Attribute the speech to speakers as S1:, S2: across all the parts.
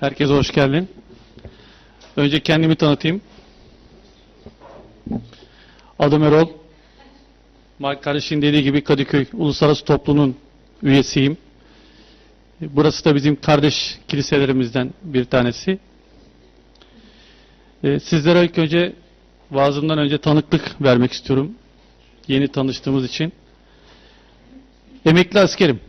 S1: Herkese hoş geldin. Önce kendimi tanıtayım. Adım Erol. Mike kardeşin dediği gibi Kadıköy Uluslararası Topluluğu'nun üyesiyim. Burası da bizim kardeş kiliselerimizden bir tanesi. Ee, Sizlere ilk önce vaazımdan önce tanıklık vermek istiyorum. Yeni tanıştığımız için. Emekli askerim.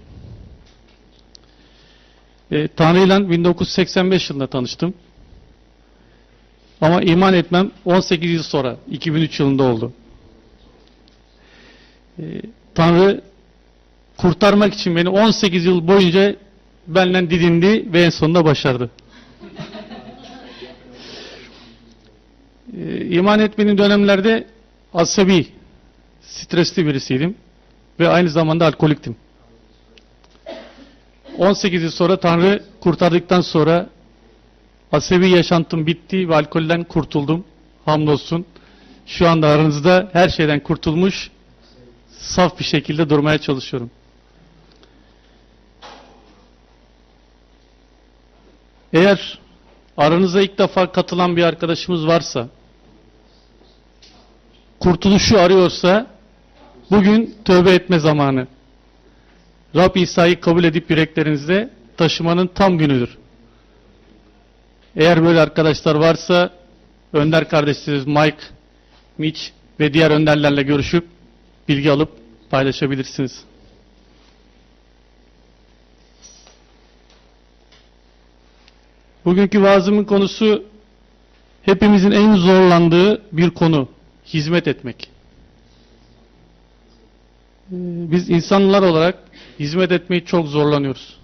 S1: E, Tanrı'yla 1985 yılında tanıştım. Ama iman etmem 18 yıl sonra, 2003 yılında oldu. E, Tanrı kurtarmak için beni 18 yıl boyunca benden didindi ve en sonunda başardı. E, iman etmenin dönemlerde asabi, stresli birisiydim ve aynı zamanda alkoliktim. 18 yıl sonra Tanrı kurtardıktan sonra asabi yaşantım bitti ve alkolden kurtuldum. Hamdolsun. Şu anda aranızda her şeyden kurtulmuş, saf bir şekilde durmaya çalışıyorum. Eğer aranıza ilk defa katılan bir arkadaşımız varsa, kurtuluşu arıyorsa, bugün tövbe etme zamanı. Rab İsa'yı kabul edip yüreklerinizde taşımanın tam günüdür. Eğer böyle arkadaşlar varsa önder kardeşleriniz Mike, Mitch ve diğer önderlerle görüşüp bilgi alıp paylaşabilirsiniz. Bugünkü vaazımın konusu hepimizin en zorlandığı bir konu. Hizmet etmek. Ee, Biz insanlar olarak hizmet etmeyi çok zorlanıyoruz.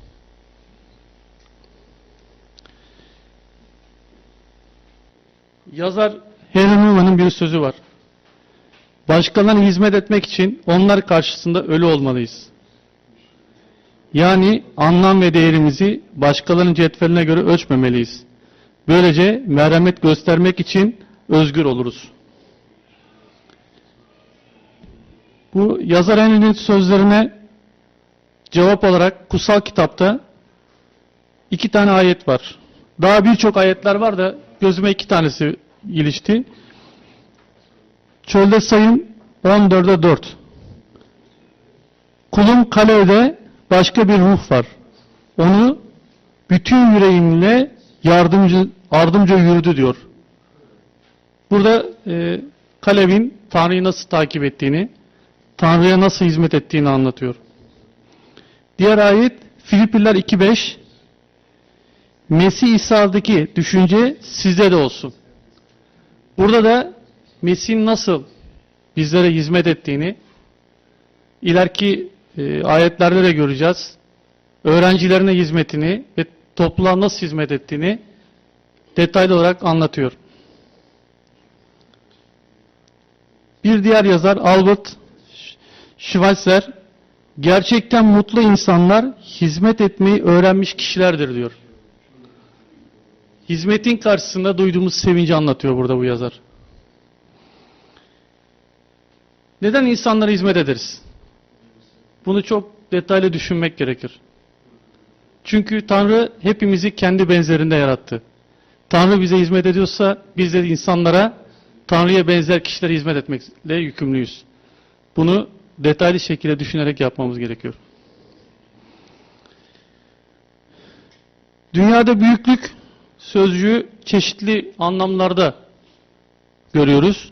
S1: Yazar Henry Newman'ın bir sözü var. Başkalarına hizmet etmek için onlar karşısında ölü olmalıyız. Yani anlam ve değerimizi başkalarının cetveline göre ölçmemeliyiz. Böylece merhamet göstermek için özgür oluruz. Bu yazar Henry'nin sözlerine cevap olarak kutsal kitapta iki tane ayet var. Daha birçok ayetler var da gözüme iki tanesi ilişti. Çölde sayın 14'e 4. Kulum kalede başka bir ruh var. Onu bütün yüreğimle yardımcı ardımca yürüdü diyor. Burada e, Kalev'in Tanrı'yı nasıl takip ettiğini, Tanrı'ya nasıl hizmet ettiğini anlatıyor. Diğer ayet Filipliler 2.5 Mesih İsa'daki düşünce sizde de olsun. Burada da Mesih'in nasıl bizlere hizmet ettiğini ileriki e, ayetlerde de göreceğiz. Öğrencilerine hizmetini ve topluluğa nasıl hizmet ettiğini detaylı olarak anlatıyor. Bir diğer yazar Albert Schweitzer gerçekten mutlu insanlar hizmet etmeyi öğrenmiş kişilerdir diyor. Hizmetin karşısında duyduğumuz sevinci anlatıyor burada bu yazar. Neden insanlara hizmet ederiz? Bunu çok detaylı düşünmek gerekir. Çünkü Tanrı hepimizi kendi benzerinde yarattı. Tanrı bize hizmet ediyorsa biz de insanlara Tanrı'ya benzer kişilere hizmet etmekle yükümlüyüz. Bunu detaylı şekilde düşünerek yapmamız gerekiyor. Dünyada büyüklük sözcüğü çeşitli anlamlarda görüyoruz.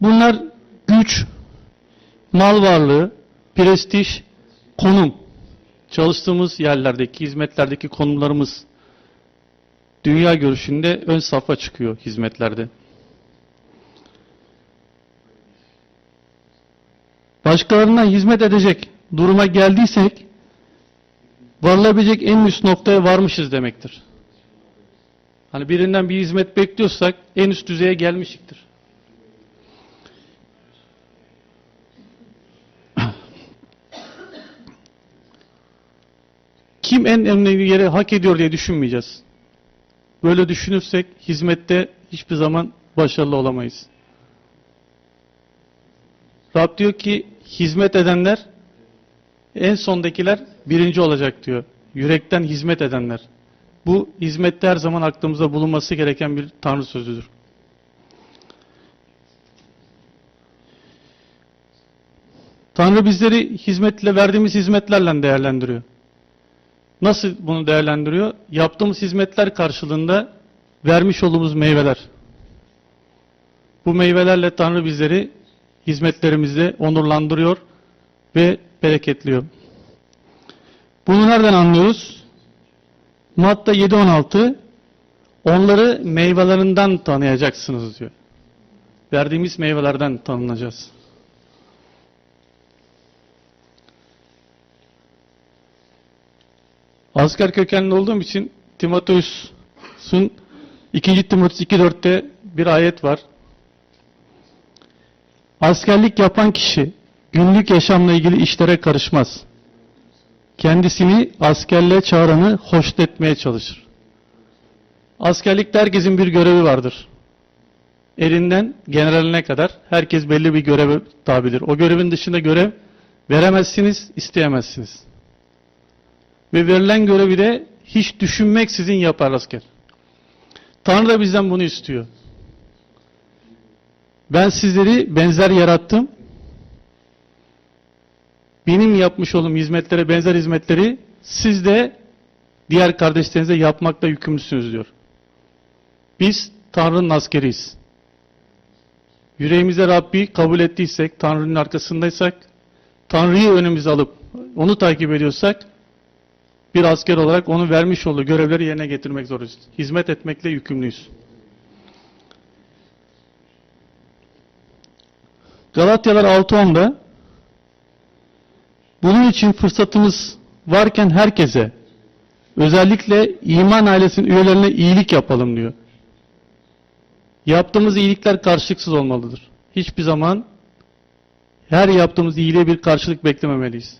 S1: Bunlar güç, mal varlığı, prestij, konum. Çalıştığımız yerlerdeki, hizmetlerdeki konumlarımız dünya görüşünde ön safa çıkıyor hizmetlerde. Başkalarına hizmet edecek duruma geldiysek varılabilecek en üst noktaya varmışız demektir. Hani birinden bir hizmet bekliyorsak en üst düzeye gelmişiktir. Kim en önemli yeri hak ediyor diye düşünmeyeceğiz. Böyle düşünürsek hizmette hiçbir zaman başarılı olamayız. Rab diyor ki hizmet edenler en sondakiler birinci olacak diyor. Yürekten hizmet edenler. Bu hizmette her zaman aklımızda bulunması gereken bir Tanrı sözüdür. Tanrı bizleri hizmetle verdiğimiz hizmetlerle değerlendiriyor. Nasıl bunu değerlendiriyor? Yaptığımız hizmetler karşılığında vermiş olduğumuz meyveler. Bu meyvelerle Tanrı bizleri hizmetlerimizde onurlandırıyor ve bereketliyor. Bunu nereden anlıyoruz? Matta 7.16 onları meyvelerinden tanıyacaksınız diyor. Verdiğimiz meyvelerden tanınacağız. Asker kökenli olduğum için Timoteus'un 2. Timoteus 2.4'te bir ayet var. Askerlik yapan kişi günlük yaşamla ilgili işlere karışmaz. Kendisini askerliğe çağıranı hoşnut etmeye çalışır. Askerlikte herkesin bir görevi vardır. Elinden generaline kadar herkes belli bir göreve tabidir. O görevin dışında görev veremezsiniz, isteyemezsiniz. Ve verilen görevi de hiç düşünmeksizin yapar asker. Tanrı da bizden bunu istiyor. Ben sizleri benzer yarattım. Benim yapmış olduğum hizmetlere benzer hizmetleri siz de diğer kardeşlerinize yapmakla yükümlüsünüz diyor. Biz Tanrı'nın askeriyiz. Yüreğimize Rabbi kabul ettiysek, Tanrı'nın arkasındaysak, Tanrı'yı önümüze alıp onu takip ediyorsak bir asker olarak onun vermiş olduğu görevleri yerine getirmek zorundayız. Hizmet etmekle yükümlüyüz. Galatyalar 6.10'da bunun için fırsatımız varken herkese özellikle iman ailesinin üyelerine iyilik yapalım diyor. Yaptığımız iyilikler karşılıksız olmalıdır. Hiçbir zaman her yaptığımız iyiliğe bir karşılık beklememeliyiz.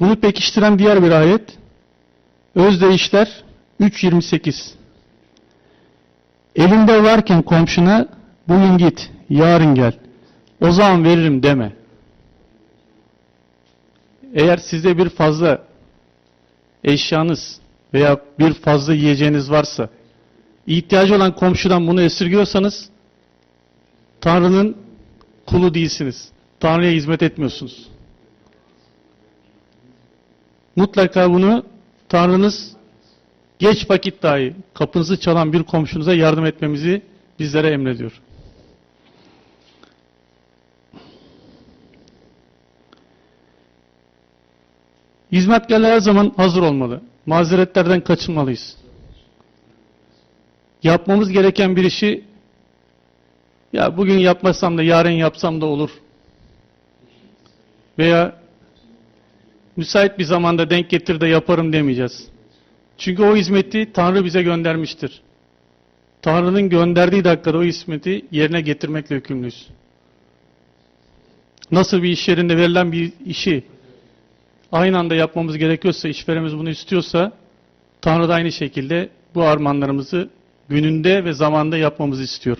S1: Bunu pekiştiren diğer bir ayet Özdeyişler 3.28 Elinde varken komşuna bugün git, yarın gel. O zaman veririm deme. Eğer sizde bir fazla eşyanız veya bir fazla yiyeceğiniz varsa, ihtiyacı olan komşudan bunu esirgiyorsanız, Tanrı'nın kulu değilsiniz. Tanrı'ya hizmet etmiyorsunuz. Mutlaka bunu Tanrınız geç vakit dahi kapınızı çalan bir komşunuza yardım etmemizi bizlere emrediyor. Hizmetkarlar her zaman hazır olmalı. Mazeretlerden kaçınmalıyız. Yapmamız gereken bir işi ya bugün yapmasam da yarın yapsam da olur. Veya müsait bir zamanda denk getir de yaparım demeyeceğiz. Çünkü o hizmeti Tanrı bize göndermiştir. Tanrı'nın gönderdiği dakikada o hizmeti yerine getirmekle yükümlüyüz. Nasıl bir iş yerinde verilen bir işi aynı anda yapmamız gerekiyorsa, işveremiz bunu istiyorsa, Tanrı da aynı şekilde bu armağanlarımızı gününde ve zamanda yapmamızı istiyor.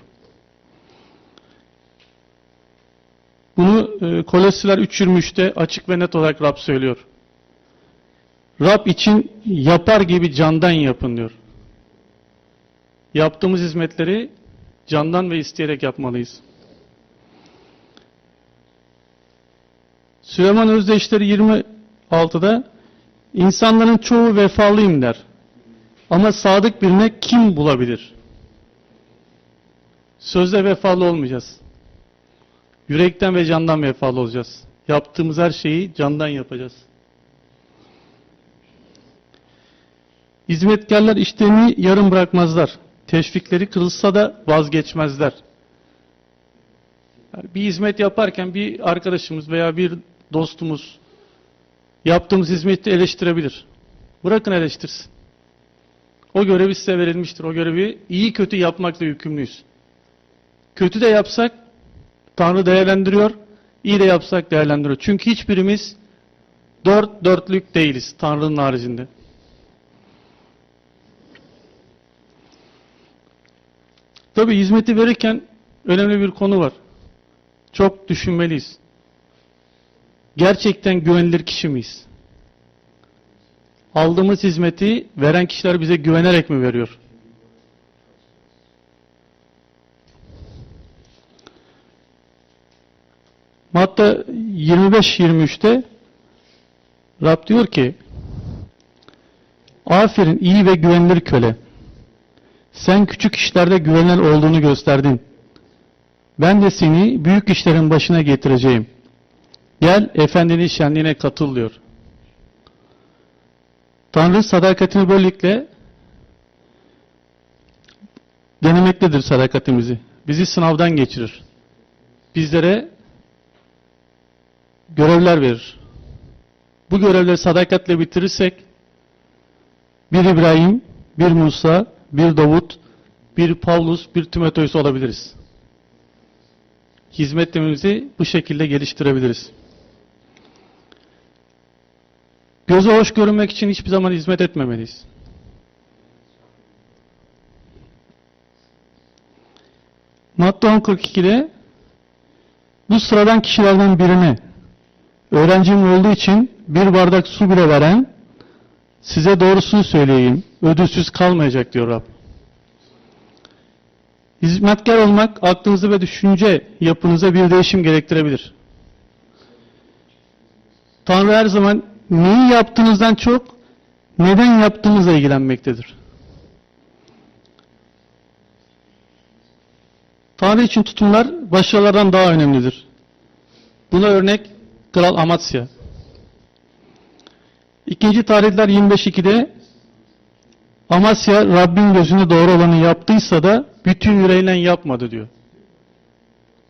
S1: Bunu e, Kolosiler 3.23'te açık ve net olarak Rab söylüyor. Rab için yapar gibi candan yapın diyor. Yaptığımız hizmetleri candan ve isteyerek yapmalıyız. Süleyman Özdeşleri 26'da insanların çoğu vefalıyım der. Ama sadık birine kim bulabilir? Sözde vefalı olmayacağız. Yürekten ve candan vefalı olacağız. Yaptığımız her şeyi candan yapacağız. Hizmetkarlar işlerini yarım bırakmazlar. Teşvikleri kırılsa da vazgeçmezler. Bir hizmet yaparken bir arkadaşımız veya bir dostumuz yaptığımız hizmeti eleştirebilir. Bırakın eleştirsin. O görevi size verilmiştir. O görevi iyi kötü yapmakla yükümlüyüz. Kötü de yapsak Tanrı değerlendiriyor, iyi de yapsak değerlendiriyor. Çünkü hiçbirimiz dört dörtlük değiliz Tanrı'nın haricinde. Tabi hizmeti verirken önemli bir konu var. Çok düşünmeliyiz. Gerçekten güvenilir kişi miyiz? aldığımız hizmeti veren kişiler bize güvenerek mi veriyor? Matta 25-23'te Rab diyor ki Aferin iyi ve güvenilir köle. Sen küçük işlerde güvenilir olduğunu gösterdin. Ben de seni büyük işlerin başına getireceğim. Gel efendinin şenliğine katıl diyor. Tanrı sadakatini böylelikle denemektedir sadakatimizi. Bizi sınavdan geçirir. Bizlere görevler verir. Bu görevleri sadakatle bitirirsek bir İbrahim, bir Musa, bir Davut, bir Paulus, bir Timoteus olabiliriz. Hizmetlerimizi bu şekilde geliştirebiliriz. Göze hoş görünmek için hiçbir zaman hizmet etmemeliyiz. Matta 10.42'de bu sıradan kişilerden birine öğrencim olduğu için bir bardak su bile veren size doğrusunu söyleyeyim. Ödülsüz kalmayacak diyor Rab. Hizmetkar olmak aklınızı ve düşünce yapınıza bir değişim gerektirebilir. Tanrı her zaman neyi yaptığınızdan çok neden yaptığınızla ilgilenmektedir. Tanrı için tutumlar başkalarından daha önemlidir. Buna örnek Kral Amasya. İkinci tarihler 25.2'de Amasya Rabbin gözünde doğru olanı yaptıysa da bütün yüreğiyle yapmadı diyor.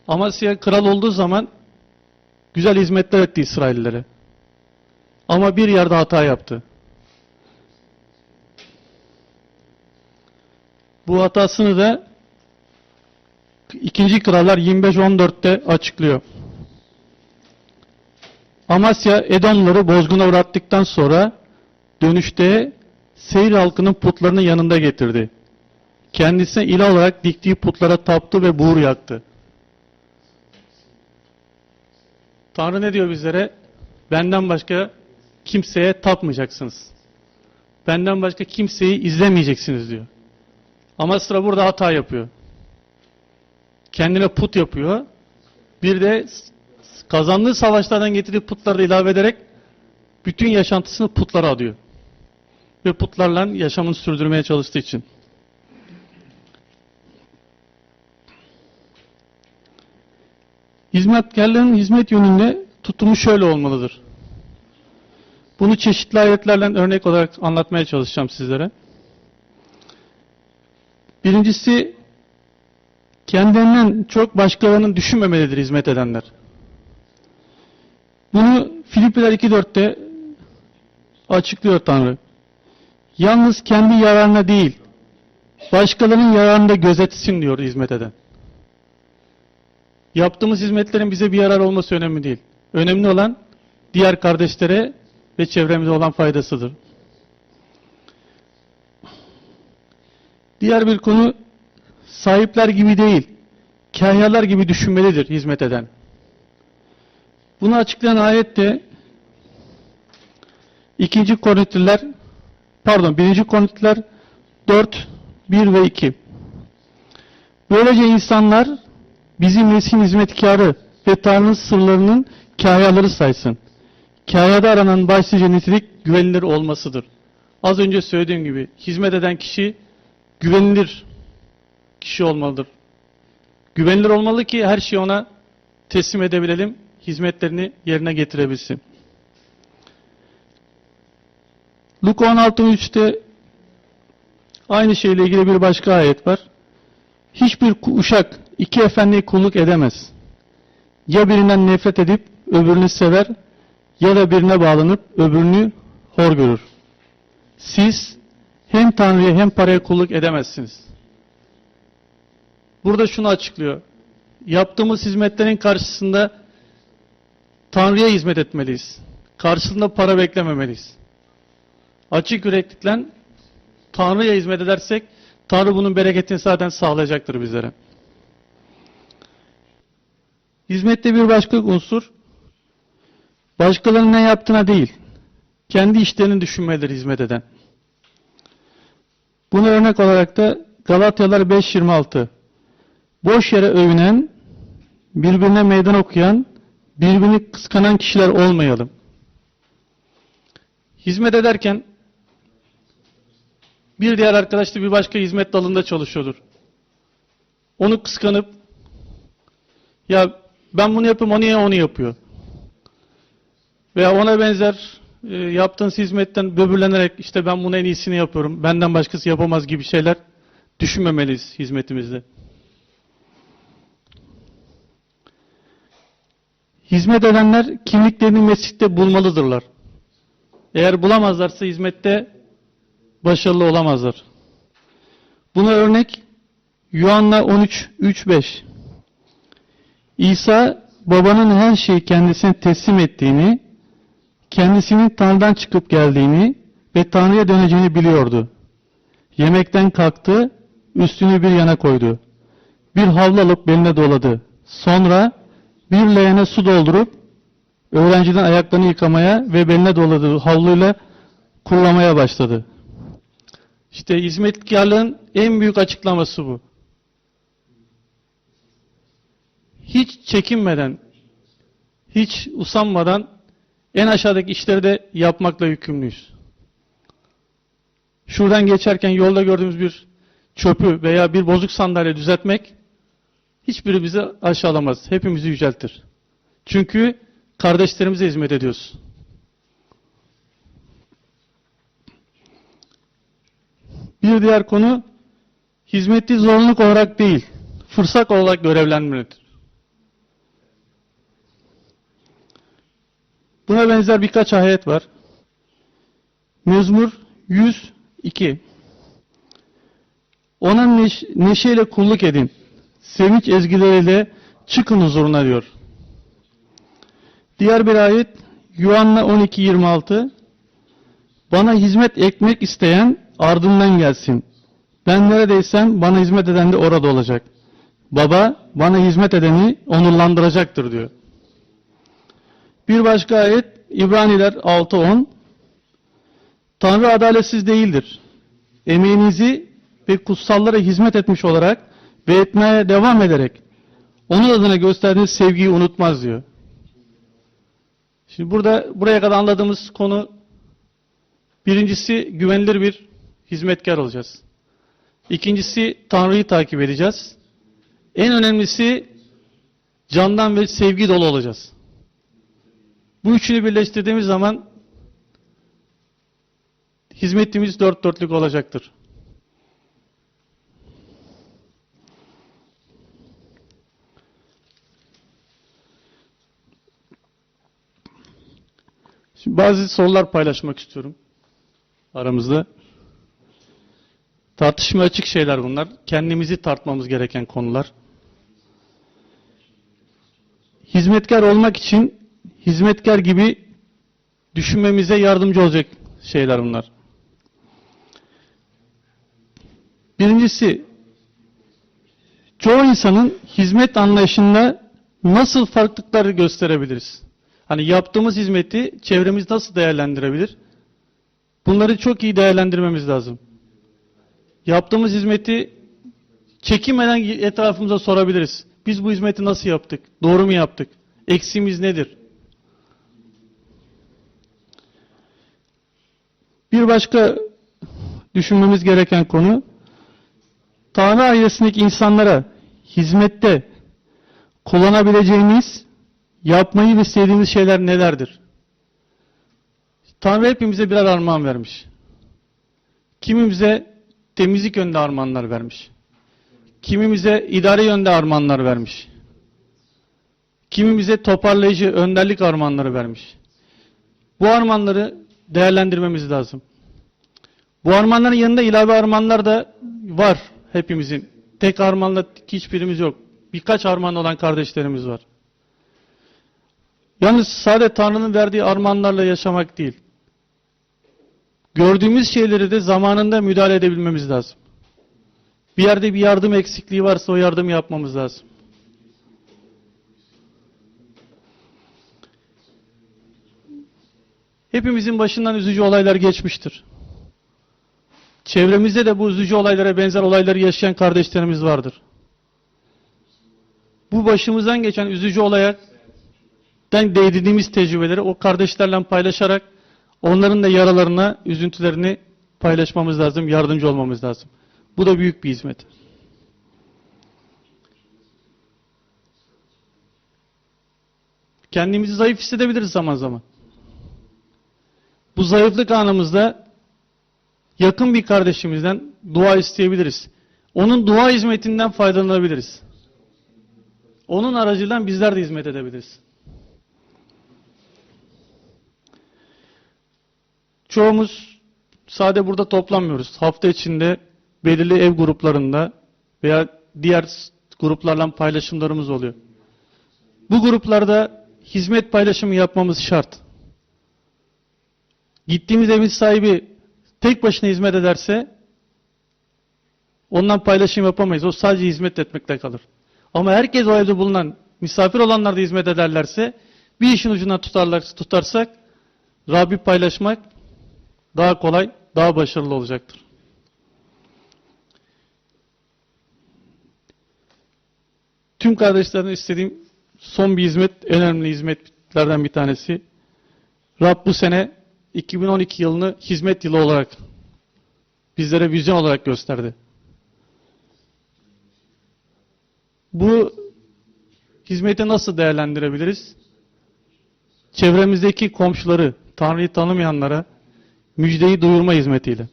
S1: Amasya kral olduğu zaman güzel hizmetler etti İsraillilere. Ama bir yerde hata yaptı. Bu hatasını da 2. Krallar 25-14'te açıklıyor. Amasya Edomları bozguna uğrattıktan sonra dönüşte Seyir halkının putlarını yanında getirdi. Kendisine ilah olarak diktiği putlara taptı ve buğur yaktı. Tanrı ne diyor bizlere? Benden başka kimseye tapmayacaksınız. Benden başka kimseyi izlemeyeceksiniz diyor. Ama sıra burada hata yapıyor. Kendine put yapıyor. Bir de kazandığı savaşlardan getirdiği putları ilave ederek bütün yaşantısını putlara adıyor. Ve putlarla yaşamını sürdürmeye çalıştığı için. Hizmetkarların hizmet yönünde tutumu şöyle olmalıdır. Bunu çeşitli ayetlerle örnek olarak anlatmaya çalışacağım sizlere. Birincisi, kendilerinden çok başkalarının düşünmemelidir hizmet edenler. Bunu Filipiler 2.4'te açıklıyor Tanrı. Yalnız kendi yararına değil, başkalarının yararını da gözetsin diyor hizmet eden. Yaptığımız hizmetlerin bize bir yarar olması önemli değil. Önemli olan diğer kardeşlere ve çevremize olan faydasıdır. Diğer bir konu sahipler gibi değil, kahyalar gibi düşünmelidir hizmet eden. Bunu açıklayan ayette 2. Korintiler pardon 1. Korintiler 4 1 ve 2. Böylece insanlar bizim nesin hizmetkarı ve Tanrı'nın sırlarının kahyaları saysın. Kahyada aranan başlıca nitelik güvenilir olmasıdır. Az önce söylediğim gibi hizmet eden kişi güvenilir kişi olmalıdır. Güvenilir olmalı ki her şeyi ona teslim edebilelim, hizmetlerini yerine getirebilsin. Luka 16.3'te aynı şeyle ilgili bir başka ayet var. Hiçbir uşak iki efendiye kulluk edemez. Ya birinden nefret edip öbürünü sever ya da birine bağlanıp öbürünü hor görür. Siz hem Tanrı'ya hem paraya kulluk edemezsiniz. Burada şunu açıklıyor. Yaptığımız hizmetlerin karşısında Tanrı'ya hizmet etmeliyiz. Karşısında para beklememeliyiz. Açık yüreklikle Tanrı'ya hizmet edersek Tanrı bunun bereketini zaten sağlayacaktır bizlere. Hizmette bir başka unsur başkalarının ne yaptığına değil, kendi işlerini düşünmeleri hizmet eden. Buna örnek olarak da Galatyalar 5.26 Boş yere övünen, birbirine meydan okuyan, birbirini kıskanan kişiler olmayalım. Hizmet ederken bir diğer arkadaş da bir başka hizmet dalında çalışıyordur. Onu kıskanıp ya ben bunu yapayım o niye onu yapıyor? Veya ona benzer e, yaptığınız hizmetten böbürlenerek işte ben bunu en iyisini yapıyorum, benden başkası yapamaz gibi şeyler düşünmemeliyiz hizmetimizde. Hizmet edenler kimliklerini mescitte bulmalıdırlar. Eğer bulamazlarsa hizmette başarılı olamazlar. Buna örnek Yuhanna 13 3-5 İsa babanın her şeyi kendisine teslim ettiğini, kendisinin Tanrı'dan çıkıp geldiğini ve Tanrı'ya döneceğini biliyordu. Yemekten kalktı, üstünü bir yana koydu. Bir havlu alıp beline doladı. Sonra bir leğene su doldurup öğrenciden ayaklarını yıkamaya ve beline doladığı havluyla kurulamaya başladı. İşte hizmetkarlığın en büyük açıklaması bu. Hiç çekinmeden, hiç usanmadan en aşağıdaki işleri de yapmakla yükümlüyüz. Şuradan geçerken yolda gördüğümüz bir çöpü veya bir bozuk sandalye düzeltmek hiçbiri bizi aşağılamaz. Hepimizi yüceltir. Çünkü kardeşlerimize hizmet ediyoruz. Bir diğer konu hizmeti zorunluluk olarak değil, fırsat olarak görevlenmelidir. Buna benzer birkaç ayet var. Mezmur 102 Ona neş neşeyle kulluk edin. Sevinç ezgileriyle çıkın huzuruna diyor. Diğer bir ayet Yuhanna 12.26 Bana hizmet etmek isteyen ardından gelsin. Ben neredeysem bana hizmet eden de orada olacak. Baba bana hizmet edeni onurlandıracaktır diyor. Bir başka ayet İbraniler 6.10 Tanrı adaletsiz değildir. Emeğinizi ve kutsallara hizmet etmiş olarak ve etmeye devam ederek onun adına gösterdiğiniz sevgiyi unutmaz diyor. Şimdi burada buraya kadar anladığımız konu birincisi güvenilir bir hizmetkar olacağız. İkincisi Tanrı'yı takip edeceğiz. En önemlisi candan ve sevgi dolu olacağız. Bu üçünü birleştirdiğimiz zaman hizmetimiz dört dörtlük olacaktır. Şimdi bazı sorular paylaşmak istiyorum aramızda. Tartışma açık şeyler bunlar. Kendimizi tartmamız gereken konular. Hizmetkar olmak için hizmetkar gibi düşünmemize yardımcı olacak şeyler bunlar. Birincisi, çoğu insanın hizmet anlayışında nasıl farklılıkları gösterebiliriz? Hani yaptığımız hizmeti çevremiz nasıl değerlendirebilir? Bunları çok iyi değerlendirmemiz lazım. Yaptığımız hizmeti çekinmeden etrafımıza sorabiliriz. Biz bu hizmeti nasıl yaptık? Doğru mu yaptık? Eksiğimiz nedir? Bir başka düşünmemiz gereken konu Tanrı ailesindeki insanlara hizmette kullanabileceğimiz, yapmayı ve sevdiğimiz şeyler nelerdir? Tanrı hepimize birer armağan vermiş. Kimimize temizlik yönde armağanlar vermiş. Kimimize idare yönde armağanlar vermiş. Kimimize toparlayıcı, önderlik armağanları vermiş. Bu armağanları değerlendirmemiz lazım. Bu armağanların yanında ilave armağanlar da var hepimizin. Tek armağanla hiçbirimiz yok. Birkaç armağan olan kardeşlerimiz var. Yalnız sadece Tanrı'nın verdiği armağanlarla yaşamak değil. Gördüğümüz şeyleri de zamanında müdahale edebilmemiz lazım. Bir yerde bir yardım eksikliği varsa o yardım yapmamız lazım. Hepimizin başından üzücü olaylar geçmiştir. Çevremizde de bu üzücü olaylara benzer olayları yaşayan kardeşlerimiz vardır. Bu başımızdan geçen üzücü olaya den değdiğimiz tecrübeleri o kardeşlerle paylaşarak onların da yaralarına, üzüntülerini paylaşmamız lazım, yardımcı olmamız lazım. Bu da büyük bir hizmet. Kendimizi zayıf hissedebiliriz zaman zaman. Bu zayıflık anımızda yakın bir kardeşimizden dua isteyebiliriz. Onun dua hizmetinden faydalanabiliriz. Onun aracılığıyla bizler de hizmet edebiliriz. Çoğumuz sade burada toplanmıyoruz. Hafta içinde belirli ev gruplarında veya diğer gruplarla paylaşımlarımız oluyor. Bu gruplarda hizmet paylaşımı yapmamız şart. Gittiğimiz evin sahibi tek başına hizmet ederse ondan paylaşım yapamayız. O sadece hizmet etmekle kalır. Ama herkes o evde bulunan misafir olanlar da hizmet ederlerse bir işin ucundan tutarlar, tutarsak Rabbi paylaşmak daha kolay, daha başarılı olacaktır. Tüm kardeşlerime istediğim son bir hizmet, önemli hizmetlerden bir tanesi. Rab bu sene 2012 yılını hizmet yılı olarak bizlere vizyon olarak gösterdi. Bu hizmeti nasıl değerlendirebiliriz? Çevremizdeki komşuları, Tanrı'yı tanımayanlara müjdeyi duyurma hizmetiyle.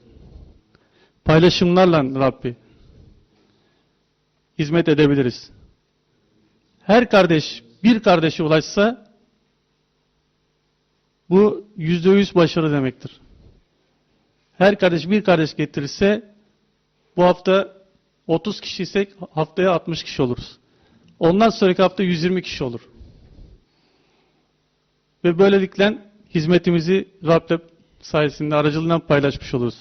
S1: Paylaşımlarla Rabbi hizmet edebiliriz. Her kardeş bir kardeşe ulaşsa bu yüzde yüz başarı demektir. Her kardeş bir kardeş getirirse bu hafta 30 kişiysek haftaya 60 kişi oluruz. Ondan sonraki hafta 120 kişi olur. Ve böylelikle hizmetimizi Rab'le sayesinde aracılığından paylaşmış oluruz.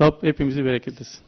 S1: Rab hepimizi bereketlesin.